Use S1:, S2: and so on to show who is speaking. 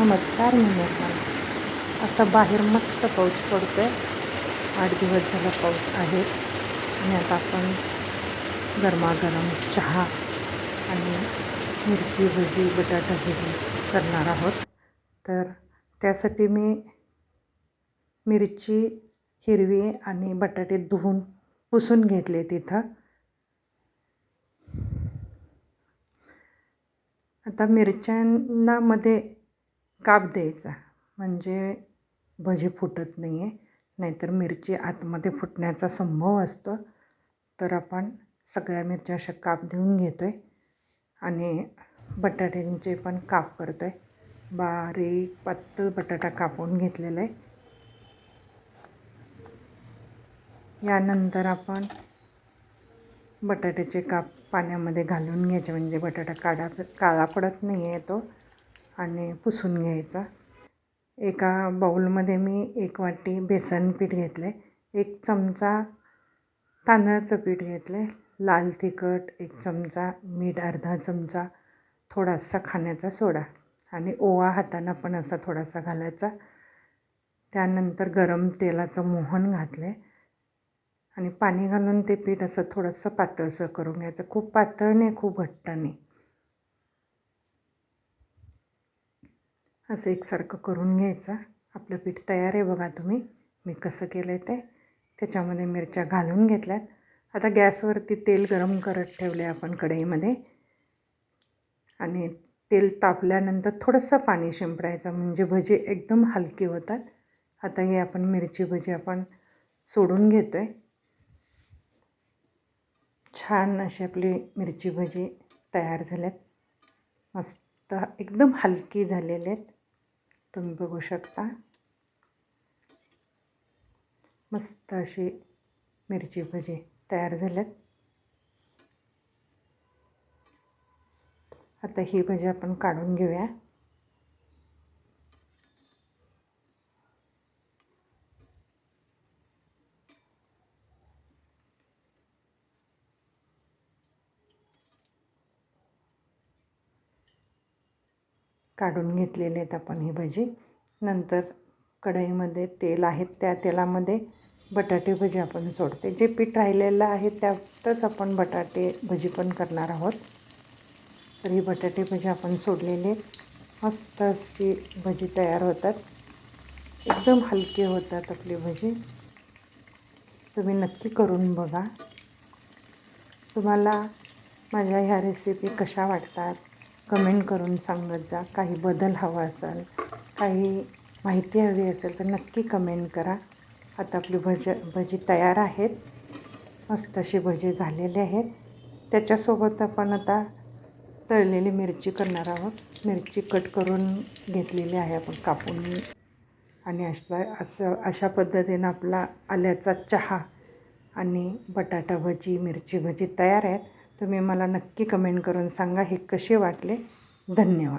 S1: नमस्कार मी निर्मला. असं बाहेर मस्त पाऊस पडतो आहे आठ दिवस झाला पाऊस आहे. आणि आता आपण गरमागरम चहा आणि मिरची भजी बटाटा भजी करणार आहोत. तर त्यासाठी मी मिरची हिरवी आणि बटाटे धुवून पुसून घेतले तिथं. आता मिरच्यांनामध्ये काप द्यायचा. म्हणजे भजी फुटत नाही आहे नाहीतर मिरची आतमध्ये फुटण्याचा संभव असतो. तर आपण सगळ्या मिरच्या अशा काप देऊन घेतो आहे आणि बटाट्यांचे पण काप करतो आहे बारीक पातळ बटाटा कापून घेतलेला आहे. यानंतर आपण बटाट्याचे काप पाण्यामध्ये घालून घ्यायचे. म्हणजे बटाटा काढा काळा पडत नाही आहे तो. आणि पुसून घ्यायचा. एका बाऊलमध्ये मी एक वाटी बेसन पीठ घेतलं. आहे एक चमचा तांदळाचं पीठ घेतलं. आहे लाल तिखट एक चमचा मीठ अर्धा चमचा थोडासा खाण्याचा सोडा आणि ओवा हाताना पण असा थोडासा घालायचा. त्यानंतर गरम तेलाचं मोहन घातलं आहे आणि पाणी घालून ते पीठ असं थोडंसं पातळसं करून घ्यायचं. खूप पातळ नाही खूप घट्ट नाही. असं एकसारखं करून घ्यायचं. आपलं पीठ तयार आहे बघा तुम्ही. मी कसं केलं आहे ते. त्याच्यामध्ये मिरच्या घालून घेतल्यात. आता गॅसवरती तेल गरम करत ठेवले आपण कढईमध्ये. आणि तेल तापल्यानंतर थोडंसं पाणी शिंपडायचं. म्हणजे भजी एकदम हलकी होतात. आता हे आपण मिरची भजी आपण सोडून घेतो आहे छान अशी आपली मिरची भजी तयार झाल्यात. मस्त एकदम हलकी झालेले आहेत. तुम्ही बघू शकता. मस्त अशी मिरची भजी तयार झाल्यात. आता ही भजी आपण काढून घेऊया. काढून घेतलेले आहेत आपण ही भजी. नंतर कढईमध्ये तेल आहे त्या तेलामध्ये बटाटे भजी आपण सोडते. जे पीठ राहिलेलं आहे त्यातच आपण बटाटे भजी पण करणार आहोत. तर ही बटाटे भजी आपण सोडलेले. मस्त अशी भजी तयार होतात. एकदम हलके होतात आपली भजी. तुम्ही नक्की करून बघा. तुम्हाला माझ्या ह्या रेसिपी कशा वाटतात? कमेंट करून सांगत जा. काही बदल हवा असेल काही माहिती हवी असेल तर नक्की कमेंट करा. आता आपली भज भजी तयार आहेत. मस्त अशी भजी झालेली आहेत. त्याच्यासोबत आपण आता तळलेली मिरची करणार आहोत. मिरची कट करून घेतलेली आहे आपण कापून. आणि अशा असं अशा पद्धतीनं आपला आल्याचा चहा आणि बटाटा भजी मिरची भजी तयार आहेत. तुम्ही मला नक्की कमेंट करून सांगा हे कसे वाटले? धन्यवाद.